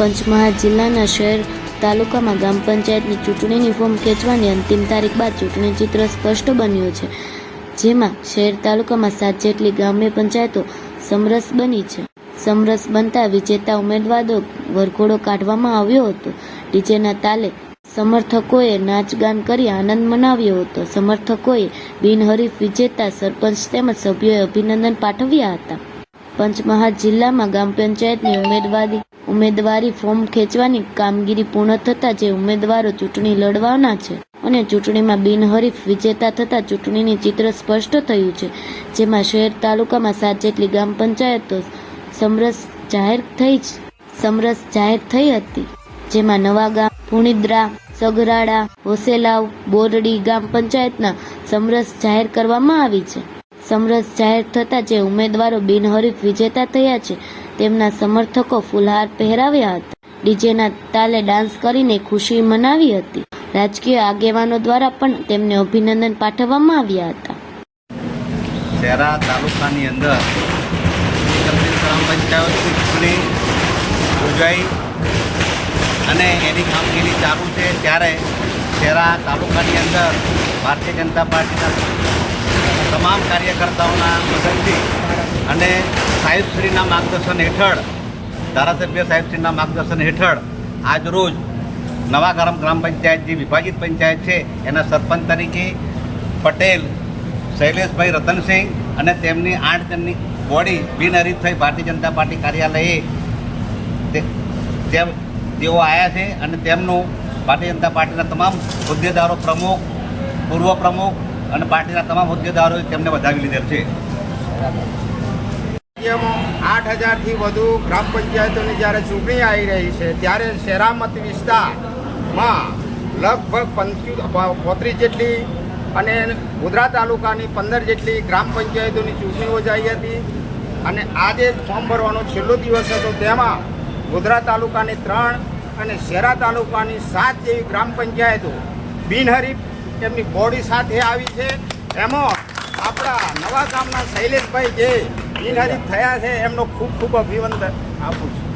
પંચમહાલ જિલ્લાના શહેર તાલુકામાં ગ્રામ પંચાયતની ચૂંટણીની ફોર્મ ખેંચવાની અંતિમ તારીખ બાદ ચૂંટણી ચિત્ર સ્પષ્ટ બન્યું છે, જેમાં શહેર તાલુકામાં સાત જેટલી ગ્રામ્ય પંચાયતો સમરસ બની છે. સમરસ બનતા વિજેતા ઉમેદવારો વરઘોડો કાઢવામાં આવ્યો હતો. ડીજેના તાલે સમર્થકોએ નાચગાન કરી આનંદ મનાવ્યો હતો. સમર્થકોએ બિનહરીફ વિજેતા સરપંચ તેમજ સભ્યોએ અભિનંદન પાઠવ્યા હતા. પંચમહાલ જિલ્લામાં ગ્રામ પંચાયતની ઉમેદવારી ઉમેદવારી ફોર્મ ખેંચવાની કામગીરી પૂર્ણ થતાં જે ઉમેદવારો ચૂંટણી લડવાના છે અને ચૂંટણીમાં બિનહરીફ વિજેતા થતાં ચૂંટણીની ચિત્ર સ્પષ્ટ થયું છે, જેમાં શહેર તાલુકામાં સાત જેટલી ગ્રામ પંચાયતો સમરસ જાહેર થઈ સમરસ જાહેર થઈ હતી, જેમાં નવા ગામ પુણિદ્રા સગરાડા હોસેલાવ, બોરડી ગ્રામ પંચાયતના સમરસ જાહેર કરવામાં આવી છે. સમરસ જાહેર થતાં જે ઉમેદવારો બિનહરીફ વિજેતા થયા છે, તેમના સમર્થકો ફૂલહાર પહેરાવ્યા હતા. ડીજેના તાલે ડાન્સ કરીને ખુશી મનાવી હતી. રાજકીય આગેવાનો દ્વારા પણ તેમને અભિનંદન પાઠવવામાં આવ્યા હતા. શહેરા તાલુકાની અંદર ચૂંટણી યોજાઈ અને એની કામગીરી ચાલુ છે. ત્યારે શહેરા તાલુકાની અંદર ભારતીય જનતા પાર્ટીના તમામ કાર્યકર્તાઓના મદદથી અને સાહેબશ્રીના માર્ગદર્શન હેઠળ, ધારાસભ્ય સાહેબશ્રીના માર્ગદર્શન હેઠળ આજરોજ નવા ગરમ, ગ્રામ પંચાયત જે વિભાજિત પંચાયત છે, એના સરપંચ તરીકે પટેલ, શૈલેષભાઈ રતનસિંહ અને તેમની આઠ જણની બોડી બિનહરીફ થઈ ભારતીય જનતા પાર્ટી કાર્યાલયે તેઓ આવ્યા છે અને તેમનું ભારતીય જનતા પાર્ટીના તમામ હોદ્દેદારો પ્રમુખ, પૂર્વ પ્રમુખ અને પાર્ટીના તમામ હોદ્દેદારોએ તેમને વધાવી લીધેલ છે. આઠ હજારથી વધુ ગ્રામ પંચાયતોની જ્યારે ચૂંટણી આવી રહી છે, ત્યારે શેરામત વિસ્તારમાં લગભગ પંચુ, પોત્રીસ જેટલી અને ગોધરા તાલુકાની પંદર જેટલી ગ્રામ પંચાયતોની ચૂંટણી યોજાઈ હતી અને આજે ફોર્મ ભરવાનો છેલ્લો દિવસ હતો, તેમાં ગોધરા તાલુકાની ત્રણ અને શેરા તાલુકાની સાત જેવી ગ્રામ પંચાયતો બિનહરીફ તેમની બોડી સાથે આવી છે. એમાં આપણા નવા ગામના શૈલેષભાઈ જે બિનહરીફ થયા છે, એમનો ખૂબ ખૂબ અભિનંદન આપું છું.